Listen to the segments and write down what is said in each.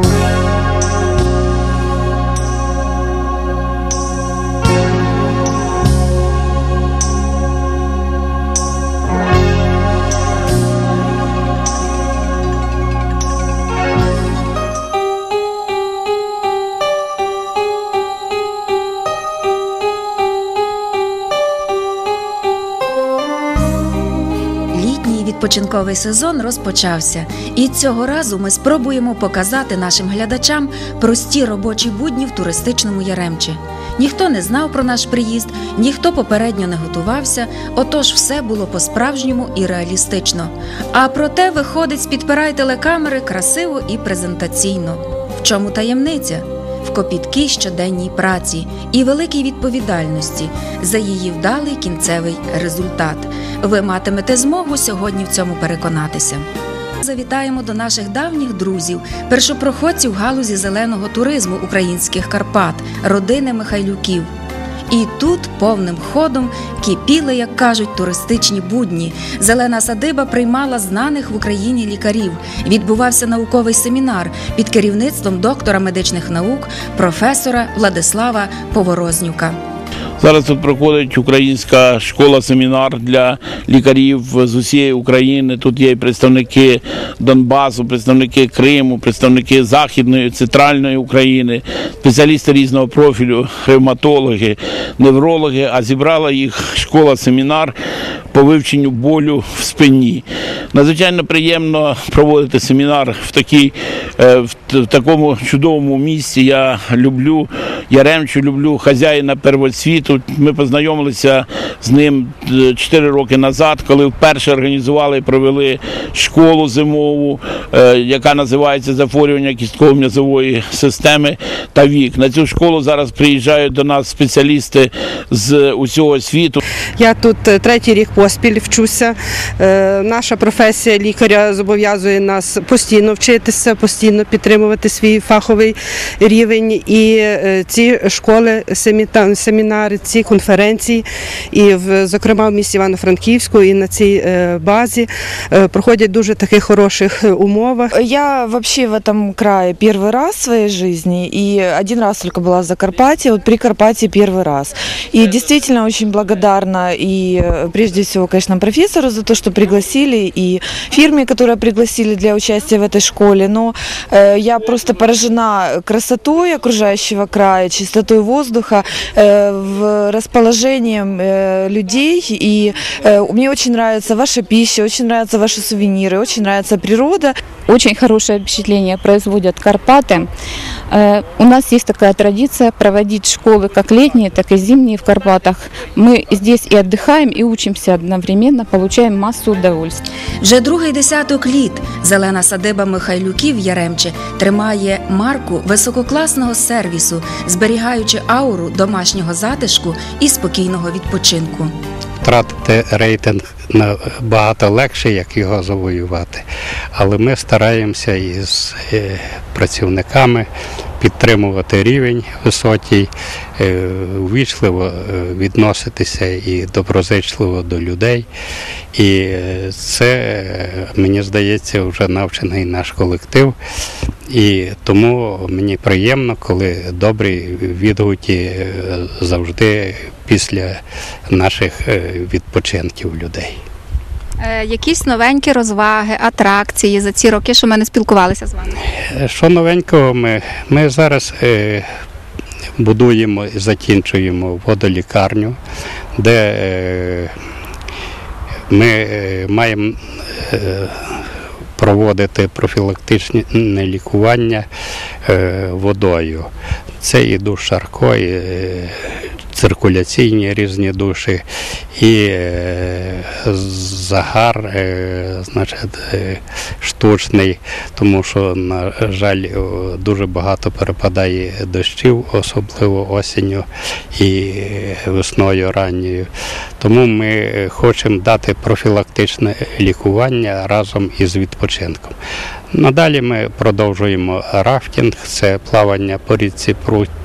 Thank you. Відпочинковий сезон розпочався, і цього разу ми спробуємо показати нашим глядачам прості робочі будні в туристичному Яремчі. Ніхто не знав про наш приїзд, ніхто попередньо не готувався, отож все було по-справжньому і реалістично. А проте виходить з-під телекамери красиво і презентаційно. В чому таємниця? В копіткій щоденній праці і великій відповідальності за її вдалий кінцевий результат. Ви матимете змогу сьогодні в цьому переконатися. Завітаємо до наших давніх друзів, першопроходців галузі зеленого туризму українських Карпат, родини Михайлюків. І тут повним ходом кипіли, як кажуть, туристичні будні. Зелена садиба приймала знаних в Україні лікарів. Відбувався науковий семінар під керівництвом доктора медичних наук, професора Владислава Поворознюка. Зараз тут проходить українська школа-семінар для лікарів з усієї України. Тут є і представники Донбасу, представники Криму, представники Західної, центральної України, спеціалісти різного профілю, ревматологи, неврологи. А зібрала їх школа-семінар по вивченню болю в спині. Надзвичайно приємно проводити семінар в такій, е, в такому чудовому місці. Я люблю Яремчу, люблю хазяїна первоцвіту. Ми познайомилися з ним 4 роки назад, коли вперше організували і провели школу зимову, е, яка називається захворювання кістково-м'язової системи та вік. На цю школу зараз приїжджають до нас спеціалісти з усього світу. Я тут е, третій рік поспіль вчуся. Е, Наша професія лікаря зобов'язує нас постійно вчитися, постійно підтримувати свій фаховий рівень. І е, ці школи, семіта- семінари, ці конференції, і в зокрема в місті Івано-Франківську, і на цій е, базі е, проходять дуже таких хороших е, умовах. Я вообще в этом крае первый раз в своей жизни, и один раз только была в Закарпатье, вот при Карпатье первый раз. И действительно очень благодарна и э, прежде всего, конечно, профессору за то, что пригласили, фирме, которая пригласили для участия в этой школе. Но э, я просто поражена красотой окружающего края, чистотой воздуха, э, расположением э, людей. И э, мне очень нравится ваша пища, очень нравятся ваши сувениры, очень нравится природа. Очень хорошее впечатление производят Карпаты. Э, У нас есть такая традиция проводить школы как летние, так и зимние в Карпатах. Мы здесь и отдыхаем, и учимся одновременно, получаем массу удовольствия. Вже другий десяток літ зелена садиба Михайлюків Яремче тримає марку висококласного сервісу, зберігаючи ауру домашнього затишку і спокійного відпочинку. втратити рейтинг набагато легше, як його завоювати. Але ми стараємося із е, працівниками підтримувати рівень високий, е, увічливо е, відноситися і доброзичливо до людей. І е, це, мені здається, вже навчений наш колектив. І тому мені приємно, коли добрі відгуки завжди після наших відпочинків людей. Е, Якісь новенькі розваги, атракції за ці роки, що ми не спілкувалися з вами. Е, Що новенького ми? Ми зараз е, будуємо і закінчуємо водолікарню, де е, ми е, маємо проводити профілактичне лікування водою. Це і душ Шарко, і циркуляційні різні душі, і е, загар, е, значить, е, штучний, тому що, на жаль, дуже багато перепадає дощів, особливо осінню і весною ранньою. Тому ми хочемо дати профілактичне лікування разом із відпочинком. Надалі ми продовжуємо рафтинг, це плавання по річці Прут, е,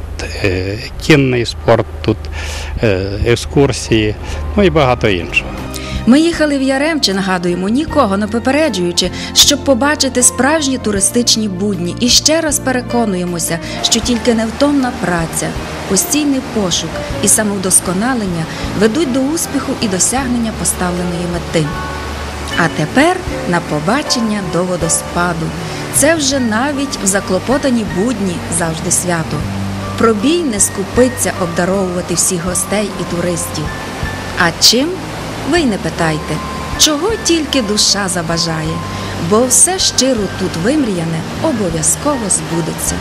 кінний спорт, тут е, екскурсії, ну і багато іншого. Ми їхали в Яремче, нагадуємо, нікого не попереджуючи, щоб побачити справжні туристичні будні. І ще раз переконуємося, що тільки невтомна праця, постійний пошук і самовдосконалення ведуть до успіху і досягнення поставленої мети. А тепер на побачення до водоспаду. Це вже навіть в заклопотані будні завжди свято. Пробій не скупиться обдаровувати всіх гостей і туристів. А чим? Ви й не питайте, чого тільки душа забажає, бо все щиро тут вимріяне обов'язково збудеться.